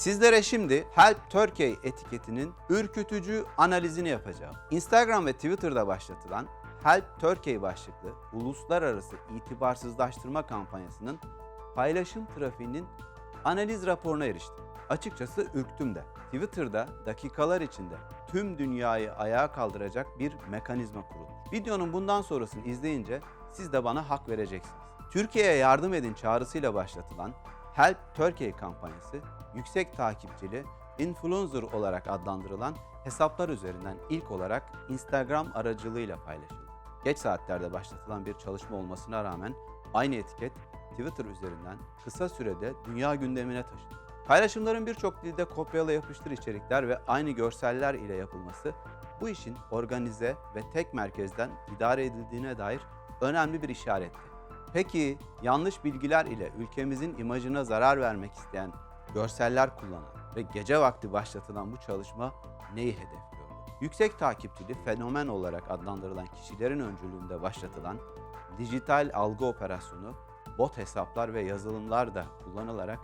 Sizlere şimdi Help Turkey etiketinin ürkütücü analizini yapacağım. Instagram ve Twitter'da başlatılan Help Turkey başlıklı uluslararası itibarsızlaştırma kampanyasının paylaşım trafiğinin analiz raporuna eriştim. Açıkçası ürktüm de. Twitter'da dakikalar içinde tüm dünyayı ayağa kaldıracak bir mekanizma kurulmuş. Videonun bundan sonrasını izleyince siz de bana hak vereceksiniz. Türkiye'ye yardım edin çağrısıyla başlatılan Help Turkey kampanyası yüksek takipçili influencer olarak adlandırılan hesaplar üzerinden ilk olarak Instagram aracılığıyla paylaşıldı. Geç saatlerde başlatılan bir çalışma olmasına rağmen aynı etiket Twitter üzerinden kısa sürede dünya gündemine taşındı. Paylaşımların birçok dilde kopyala yapıştır içerikler ve aynı görseller ile yapılması bu işin organize ve tek merkezden idare edildiğine dair önemli bir işaretti. Peki yanlış bilgiler ile ülkemizin imajına zarar vermek isteyen görseller kullanan ve gece vakti başlatılan bu çalışma neyi hedefliyordu? Yüksek takipçili fenomen olarak adlandırılan kişilerin öncülüğünde başlatılan dijital algı operasyonu bot hesaplar ve yazılımlar da kullanılarak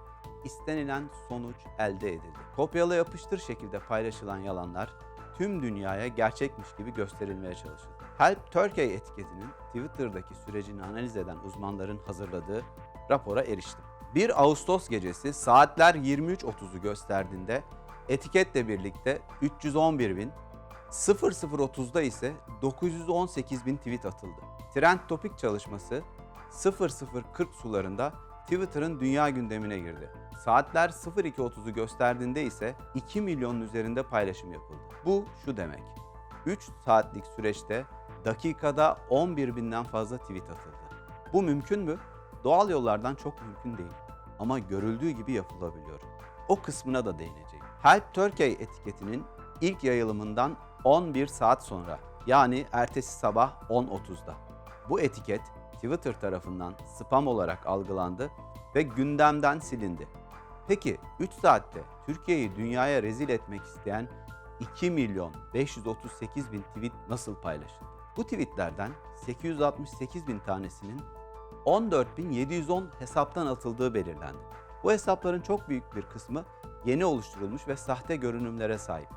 istenilen sonuç elde edildi. Kopyala yapıştır şekilde paylaşılan yalanlar tüm dünyaya gerçekmiş gibi gösterilmeye çalışıldı. Help Turkey etiketinin Twitter'daki sürecini analiz eden uzmanların hazırladığı rapora eriştim. 1 Ağustos gecesi saatler 23.30'u gösterdiğinde etiketle birlikte 311 bin, 00.30'da ise 918 bin tweet atıldı. Trend Topik çalışması 00.40 sularında Twitter'ın dünya gündemine girdi. Saatler 02.30'u gösterdiğinde ise 2 milyonun üzerinde paylaşım yapıldı. Bu şu demek. 3 saatlik süreçte dakikada 11 binden fazla tweet atıldı. Bu mümkün mü? Doğal yollardan çok mümkün değil. Ama görüldüğü gibi yapılabiliyor. O kısmına da değineceğim. Help Turkey etiketinin ilk yayılımından 11 saat sonra yani ertesi sabah 10.30'da. Bu etiket Twitter tarafından spam olarak algılandı ve gündemden silindi. Peki 3 saatte Türkiye'yi dünyaya rezil etmek isteyen 2 milyon 538 bin tweet nasıl paylaşıldı? Bu tweetlerden 868 bin tanesinin 14.710 hesaptan atıldığı belirlendi. Bu hesapların çok büyük bir kısmı yeni oluşturulmuş ve sahte görünümlere sahip.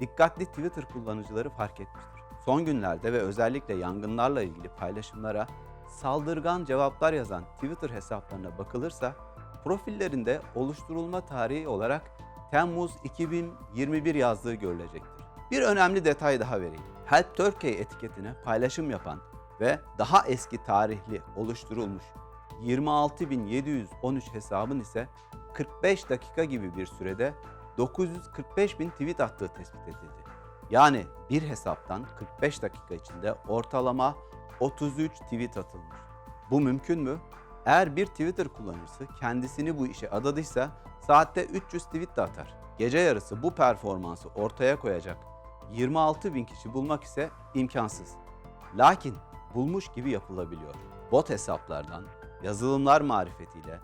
Dikkatli Twitter kullanıcıları fark etmiştir. Son günlerde ve özellikle yangınlarla ilgili paylaşımlara saldırgan cevaplar yazan Twitter hesaplarına bakılırsa profillerinde oluşturulma tarihi olarak Temmuz 2021 yazdığı görülecektir. Bir önemli detay daha vereyim. Help Turkey etiketine paylaşım yapan ve daha eski tarihli oluşturulmuş 26.713 hesabın ise 45 dakika gibi bir sürede 945 bin tweet attığı tespit edildi. Yani bir hesaptan 45 dakika içinde ortalama 33 tweet atılmış. Bu mümkün mü? Eğer bir Twitter kullanıcısı kendisini bu işe adadıysa saatte 300 tweet de atar. Gece yarısı bu performansı ortaya koyacak 26 bin kişi bulmak ise imkansız. Lakin bulmuş gibi yapılabiliyor. Bot hesaplardan yazılımlar marifetiyle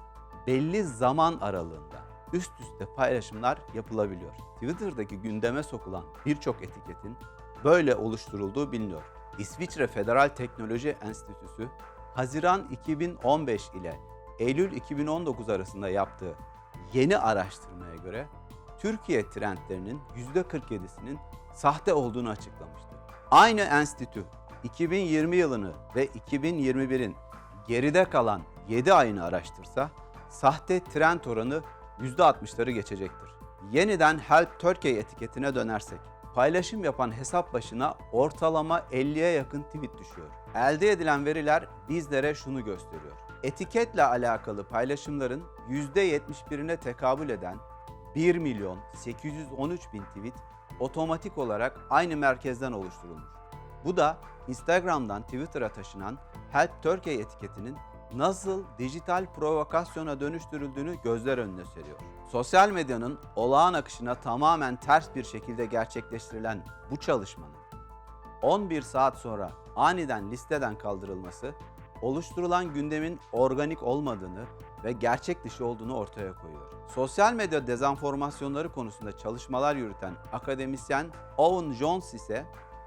belli zaman aralığında üst üste paylaşımlar yapılabiliyor. Twitter'daki gündeme sokulan birçok etiketin böyle oluşturulduğu biliniyor. İsviçre Federal Teknoloji Enstitüsü Haziran 2015 ile Eylül 2019 arasında yaptığı yeni araştırmaya göre Türkiye trendlerinin %47'sinin sahte olduğunu açıklamıştı. Aynı enstitü 2020 yılını ve 2021'in geride kalan 7 ayını araştırsa sahte trend oranı %60'ları geçecektir. Yeniden Help Turkey etiketine dönersek, paylaşım yapan hesap başına ortalama 50'ye yakın tweet düşüyor. Elde edilen veriler bizlere şunu gösteriyor. Etiketle alakalı paylaşımların %71'ine tekabül eden 1 milyon 813 bin tweet otomatik olarak aynı merkezden oluşturulmuş. Bu da Instagram'dan Twitter'a taşınan Help Turkey etiketinin nasıl dijital provokasyona dönüştürüldüğünü gözler önüne seriyor. Sosyal medyanın olağan akışına tamamen ters bir şekilde gerçekleştirilen bu çalışmanın 11 saat sonra aniden listeden kaldırılması oluşturulan gündemin organik olmadığını ve gerçek dışı olduğunu ortaya koyuyor. Sosyal medya dezenformasyonları konusunda çalışmalar yürüten akademisyen Owen Jones ise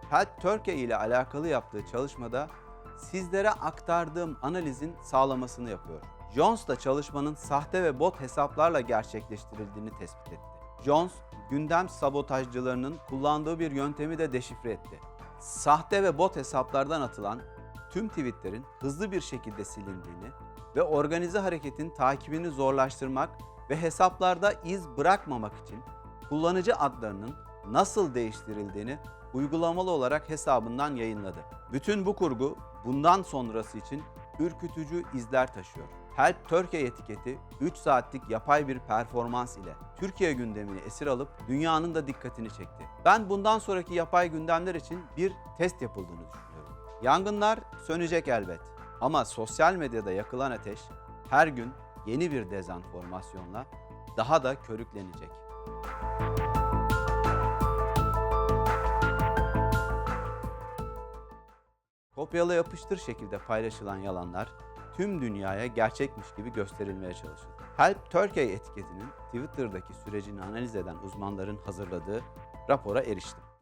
Help Turkey ile alakalı yaptığı çalışmada sizlere aktardığım analizin sağlamasını yapıyor. Jones da çalışmanın sahte ve bot hesaplarla gerçekleştirildiğini tespit etti. Jones, gündem sabotajcılarının kullandığı bir yöntemi de deşifre etti. Sahte ve bot hesaplardan atılan tüm tweetlerin hızlı bir şekilde silindiğini ve organize hareketin takibini zorlaştırmak ve hesaplarda iz bırakmamak için kullanıcı adlarının nasıl değiştirildiğini uygulamalı olarak hesabından yayınladı. Bütün bu kurgu bundan sonrası için ürkütücü izler taşıyor. Help Turkey etiketi 3 saatlik yapay bir performans ile Türkiye gündemini esir alıp dünyanın da dikkatini çekti. Ben bundan sonraki yapay gündemler için bir test yapıldığını düşünüyorum. Yangınlar sönecek elbet ama sosyal medyada yakılan ateş her gün yeni bir dezenformasyonla daha da körüklenecek. Kopyala yapıştır şekilde paylaşılan yalanlar tüm dünyaya gerçekmiş gibi gösterilmeye çalışıldı. Help Turkey etiketinin Twitter'daki sürecini analiz eden uzmanların hazırladığı rapora eriştim.